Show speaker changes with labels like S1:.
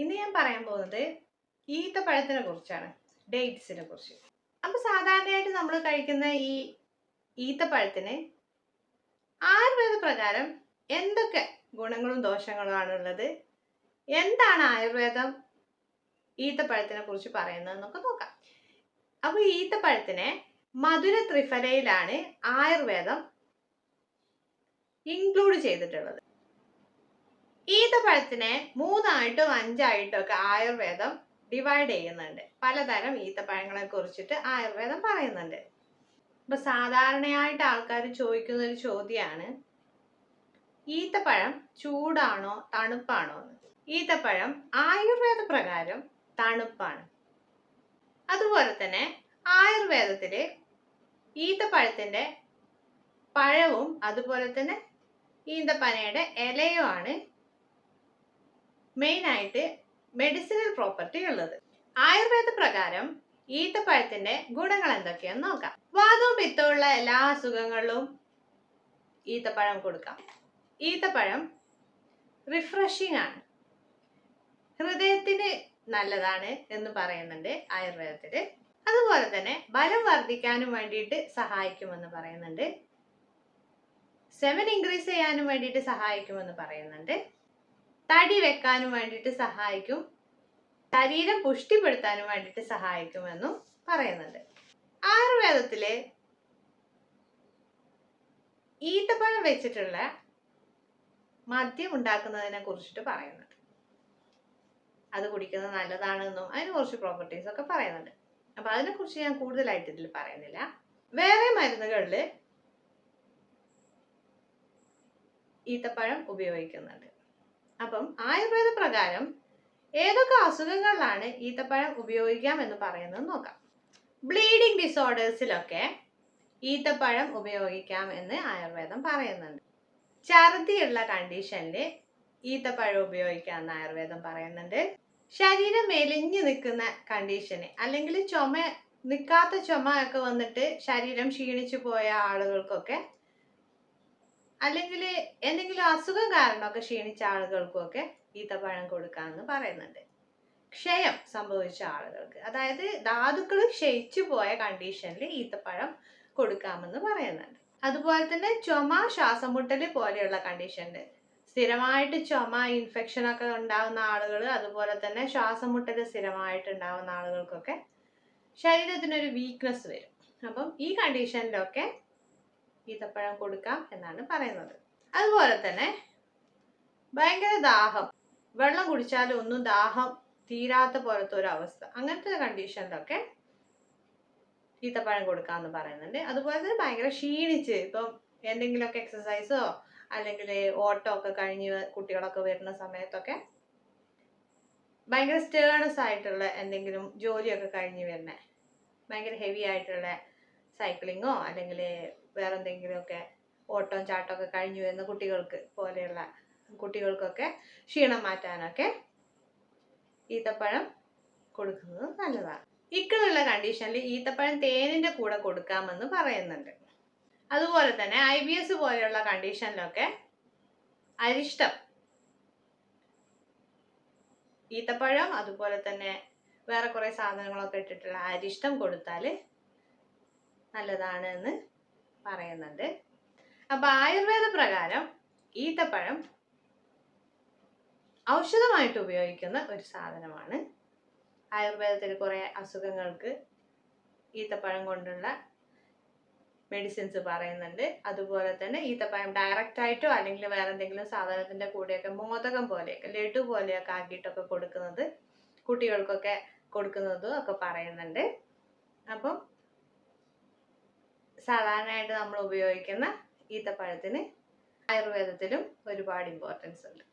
S1: ഇന്ന് ഞാൻ പറയാൻ പോകുന്നത് ഈത്തപ്പഴത്തിനെ കുറിച്ചാണ് ഡേറ്റ്സിനെ കുറിച്ച്. അപ്പൊ സാധാരണയായിട്ട് നമ്മൾ കഴിക്കുന്ന ഈ ഈത്തപ്പഴത്തിന് ആയുർവേദ പ്രകാരം എന്തൊക്കെ ഗുണങ്ങളും ദോഷങ്ങളും ആണുള്ളത് എന്താണ് ആയുർവേദം ഈത്തപ്പഴത്തിനെ കുറിച്ച് പറയുന്നത് എന്നൊക്കെ നോക്കാം. അപ്പോൾ ഈത്തപ്പഴത്തിനെ മധുര ത്രിഫലയിലാണ് ആയുർവേദം ഇൻക്ലൂഡ് ചെയ്തിട്ടുള്ളത്. ഈത്തപ്പഴത്തിനെ മൂന്നായിട്ടോ അഞ്ചായിട്ടോ ഒക്കെ ആയുർവേദം ഡിവൈഡ് ചെയ്യുന്നുണ്ട്. പലതരം ഈത്തപ്പഴങ്ങളെ കുറിച്ചിട്ട് ആയുർവേദം പറയുന്നുണ്ട്. ഇപ്പൊ സാധാരണയായിട്ട് ആൾക്കാർ ചോദിക്കുന്ന ഒരു ചോദ്യമാണ് ഈത്തപ്പഴം ചൂടാണോ തണുപ്പാണോ ഈത്തപ്പഴം ആയുർവേദ പ്രകാരം തണുപ്പാണ്. അതുപോലെ തന്നെ ആയുർവേദത്തിൽ ഈത്തപ്പഴത്തിന്റെ പഴവും അതുപോലെ തന്നെ ഈന്തപ്പനയുടെ ഇലയുമാണ് മെയിൻ ആയിട്ട് മെഡിസിനൽ പ്രോപ്പർട്ടി ഉള്ളത്. ആയുർവേദ പ്രകാരം ഈത്തപ്പഴത്തിന്റെ ഗുണങ്ങൾ എന്തൊക്കെയാന്ന് നോക്കാം. വാദവും പിത്തമുള്ള എല്ലാ അസുഖങ്ങളിലും ഈത്തപ്പഴം കൊടുക്കാം. ഈത്തപ്പഴം റിഫ്രഷിംഗ് ആണ്. ഹൃദയത്തിന് നല്ലതാണ് എന്ന് പറയുന്നുണ്ട് ആയുർവേദത്തിൽ അതുപോലെ തന്നെ ബലം വർദ്ധിക്കാനും വേണ്ടിയിട്ട് സഹായിക്കുമെന്ന് പറയുന്നുണ്ട്. സെവൻ ഇൻക്രീസ് ചെയ്യാനും വേണ്ടിയിട്ട് സഹായിക്കുമെന്ന് പറയുന്നുണ്ട്. തടി വെക്കാനും വേണ്ടിയിട്ട് സഹായിക്കും. ശരീരം പുഷ്ടിപ്പെടുത്താനും വേണ്ടിയിട്ട് സഹായിക്കുമെന്നും പറയുന്നുണ്ട്. ആയുർവേദത്തിലെ ഈത്തപ്പഴം വെച്ചിട്ടുള്ള മദ്യം ഉണ്ടാക്കുന്നതിനെ കുറിച്ചിട്ട് പറയുന്നുണ്ട്. അത് കുടിക്കുന്നത് നല്ലതാണെന്നും അതിന് കുറച്ച് പ്രോപ്പർട്ടീസ് ഒക്കെ പറയുന്നുണ്ട്. അപ്പൊ അതിനെക്കുറിച്ച് ഞാൻ കൂടുതലായിട്ട് ഇതിൽ പറയുന്നില്ല. വേറെ മരുന്നുകളിൽ ഈത്തപ്പഴം ഉപയോഗിക്കുന്നുണ്ട്. അപ്പം ആയുർവേദ പ്രകാരം ഏതൊക്കെ അസുഖങ്ങളിലാണ് ഈത്തപ്പഴം ഉപയോഗിക്കാം എന്ന് പറയുന്നത് നോക്കാം. ബ്ലീഡിംഗ് ഡിസോർഡേഴ്സിലൊക്കെ ഈത്തപ്പഴം ഉപയോഗിക്കാം എന്ന് ആയുർവേദം പറയുന്നുണ്ട്. ഛർദിയുള്ള കണ്ടീഷനിൽ ഈത്തപ്പഴം ഉപയോഗിക്കാമെന്ന് ആയുർവേദം പറയുന്നുണ്ട്. ശരീരം മെലിഞ്ഞു നിൽക്കുന്ന കണ്ടീഷന് അല്ലെങ്കിൽ ചുമ നിൽക്കാത്ത ചുമ ഒക്കെ വന്നിട്ട് ശരീരം ക്ഷീണിച്ചു പോയ ആളുകൾക്കൊക്കെ അല്ലെങ്കിൽ എന്തെങ്കിലും അസുഖം കാരണമൊക്കെ ക്ഷീണിച്ച ആളുകൾക്കൊക്കെ ഈത്തപ്പഴം കൊടുക്കാമെന്ന് പറയുന്നുണ്ട്. ക്ഷയം സംഭവിച്ച ആളുകൾക്ക്. അതായത് ധാതുക്കൾ ക്ഷയിച്ചു പോയ കണ്ടീഷനിൽ ഈത്തപ്പഴം കൊടുക്കാമെന്ന് പറയുന്നുണ്ട്. അതുപോലെ തന്നെ ചുമ ശ്വാസം മുട്ടൽ പോലെയുള്ള കണ്ടീഷനിൽ സ്ഥിരമായിട്ട് ചുമ ഇൻഫെക്ഷൻ ഒക്കെ ഉണ്ടാകുന്ന ആളുകൾ അതുപോലെ തന്നെ ശ്വാസം മുട്ടൽ സ്ഥിരമായിട്ട് ഉണ്ടാകുന്ന ആളുകൾക്കൊക്കെ ശരീരത്തിനൊരു വീക്ക്നെസ് വരും. അപ്പം ഈ കണ്ടീഷനിലൊക്കെ ഈത്തപ്പഴം കൊടുക്കാം എന്നാണ് പറയുന്നത്. അതുപോലെ തന്നെ ഭയങ്കര ദാഹം. വെള്ളം കുടിച്ചാലും ഒന്നും ദാഹം തീരാത്ത പോലത്തെ ഒരു അവസ്ഥ. അങ്ങനത്തെ കണ്ടീഷനിലൊക്കെ ഈത്തപ്പഴം കൊടുക്കാമെന്ന് പറയുന്നുണ്ട്. അതുപോലെ തന്നെ ഭയങ്കര ക്ഷീണിച്ച് ഇപ്പം എന്തെങ്കിലുമൊക്കെ എക്സസൈസോ അല്ലെങ്കിൽ ഓട്ടോ ഒക്കെ കഴിഞ്ഞ് കുട്ടികളൊക്കെ വരുന്ന സമയത്തൊക്കെ ഭയങ്കര സ്റ്റേണസ് ആയിട്ടുള്ള എന്തെങ്കിലും ജോലിയൊക്കെ കഴിഞ്ഞ് വരുന്ന. ഭയങ്കര ഹെവി ആയിട്ടുള്ള സൈക്ലിങ്ങോ അല്ലെങ്കിൽ വേറെ എന്തെങ്കിലുമൊക്കെ ചാട്ടം ഒക്കെ കഴിഞ്ഞു വരുന്ന കുട്ടികൾക്ക് പോലെയുള്ള കുട്ടികൾക്കൊക്കെ ക്ഷീണം മാറ്റാനൊക്കെ ഈത്തപ്പഴം കൊടുക്കുന്നത് നല്ലതാണ്. ഇക്കലുള്ള കണ്ടീഷനിൽ ഈത്തപ്പഴം തേനിന്റെ കൂടെ കൊടുക്കാമെന്ന് പറയുന്നുണ്ട്. അതുപോലെ തന്നെ ഐ ബി എസ് പോലെയുള്ള കണ്ടീഷനിലൊക്കെ അരിഷ്ടം. ഈത്തപ്പഴം അതുപോലെ തന്നെ വേറെ കുറേ സാധനങ്ങളൊക്കെ ഇട്ടിട്ടുള്ള അരിഷ്ടം കൊടുത്താൽ നല്ലതാണ് എന്ന് പറയുന്നുണ്ട്. അപ്പൊ ആയുർവേദ പ്രകാരം ഈത്തപ്പഴം ഔഷധമായിട്ട് ഉപയോഗിക്കുന്ന ഒരു സാധനമാണ്. ആയുർവേദത്തിൽ കുറെ അസുഖങ്ങൾക്ക് ഈത്തപ്പഴം കൊണ്ടുള്ള മെഡിസിൻസ് പറയുന്നുണ്ട്. അതുപോലെ തന്നെ ഈത്തപ്പഴം ഡയറക്റ്റ് ആയിട്ടോ അല്ലെങ്കിൽ വേറെ എന്തെങ്കിലും സാധനത്തിന്റെ കൂടെയൊക്കെ മോദകം പോലെയൊക്കെ ലഡു പോലെയൊക്കെ ആക്കിയിട്ടൊക്കെ കൊടുക്കുന്നത് കുട്ടികൾക്കൊക്കെ കൊടുക്കുന്നതും ഒക്കെ പറയുന്നുണ്ട്. സാധാരണയായിട്ട് നമ്മൾ ഉപയോഗിക്കുന്ന ഈത്തപ്പഴത്തിന് ആയുർവേദത്തിലും ഒരുപാട് ഇമ്പോർട്ടൻസ് ഉണ്ട്.